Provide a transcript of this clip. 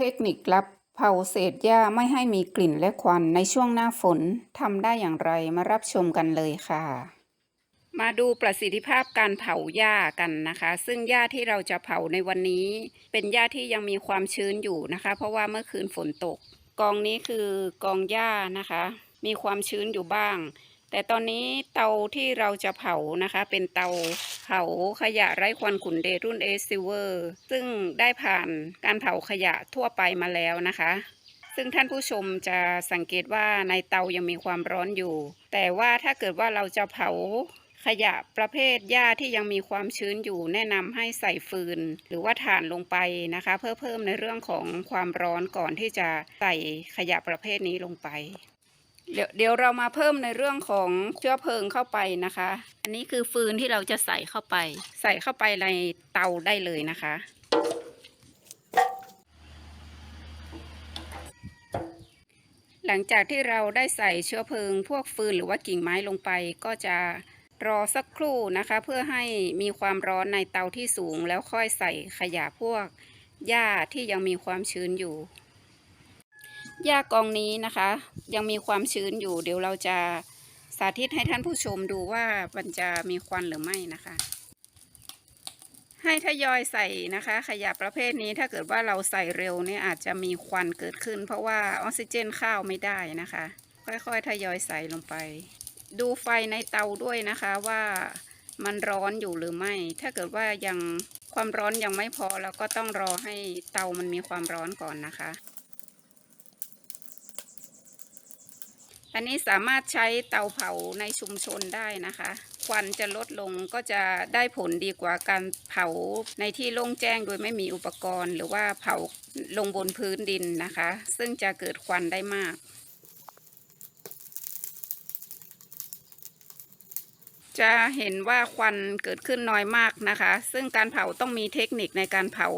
เทคนิคลับเผาเศษหญ้าไม่ให้มีกลิ่นและควันในช่วงหน้าฝนทำได้อย่างไรมารับชมกันเลยค่ะ มาดูประสิทธิภาพการเผาหญ้ากันนะคะ ซึ่งหญ้าที่เราจะเผาในวันนี้ เป็นหญ้าที่ยังมีความชื้นอยู่นะคะ เพราะว่าเมื่อคืนฝนตก กองนี้คือกองหญ้านะคะ มีความชื้นอยู่บ้าง แต่ตอนนี้เตาที่เราจะเผานะคะ เป็นเตา เผาขยะไร้ควันขุนเดรุ่นเอซิเวอร์ซึ่งได้ผ่านการเผาขยะทั่วไปมาแล้วนะคะ ซึ่งท่านผู้ชมจะสังเกตว่าในเตายังมีความร้อนอยู่ แต่ว่าถ้าเกิดว่าเราจะเผาขยะประเภทหญ้าที่ยังมีความชื้นอยู่แนะนำให้ใส่ฟืน หรือว่าถ่านลงไปนะคะ เพื่อเพิ่มในเรื่องของความร้อนก่อนที่จะใส่ขยะประเภทนี้ลงไป เดี๋ยวเดี๋ยวเรามาเพิ่มในเรื่องของเชื้อเพลิงเข้าไปนะคะ อันนี้คือฟืนที่เราจะใส่เข้าไป ใส่เข้าไปในเตาได้เลยนะคะ หลังจากที่เราได้ใส่เชื้อเพลิง พวกฟืนหรือว่ากิ่งไม้ลงไป ก็จะรอสักครู่นะคะ เพื่อให้มีความร้อนในเตาที่สูง แล้วค่อยใส่ขยะพวกหญ้าที่ยังมีความชื้นอยู่ หญ้ากองนี้นะคะ ยังมีความชื้นอยู่ เดี๋ยวเราจะสาธิตให้ท่านผู้ชมดูว่ามันจะมีควันหรือไม่นะคะ ให้ทยอยใส่นะคะ ขยะประเภทนี้ถ้าเกิดว่าเราใส่เร็วเนี่ยอาจจะมีควันเกิดขึ้น เพราะว่าออกซิเจนเข้าไม่ได้นะคะ ค่อยๆ ทยอยใส่ลงไป ดูไฟในเตาด้วยนะคะว่ามันร้อนอยู่หรือไม่ ถ้าเกิดว่ายังความร้อนยังไม่พอเราก็ต้องรอให้เตามันมีความร้อนก่อนนะคะ อันนี้สามารถใช้เตาเผาในชุมชนได้นะคะ ควันจะลดลงก็จะได้ผลดีกว่าการเผาในที่โล่งแจ้งโดยไม่มีอุปกรณ์ หรือว่าเผาลงบนพื้นดินนะคะ ซึ่งจะเกิดควันได้มากจะเห็นว่าควันเกิดขึ้นน้อยมากนะคะ ซึ่งการเผาต้องมีเทคนิคในการเผา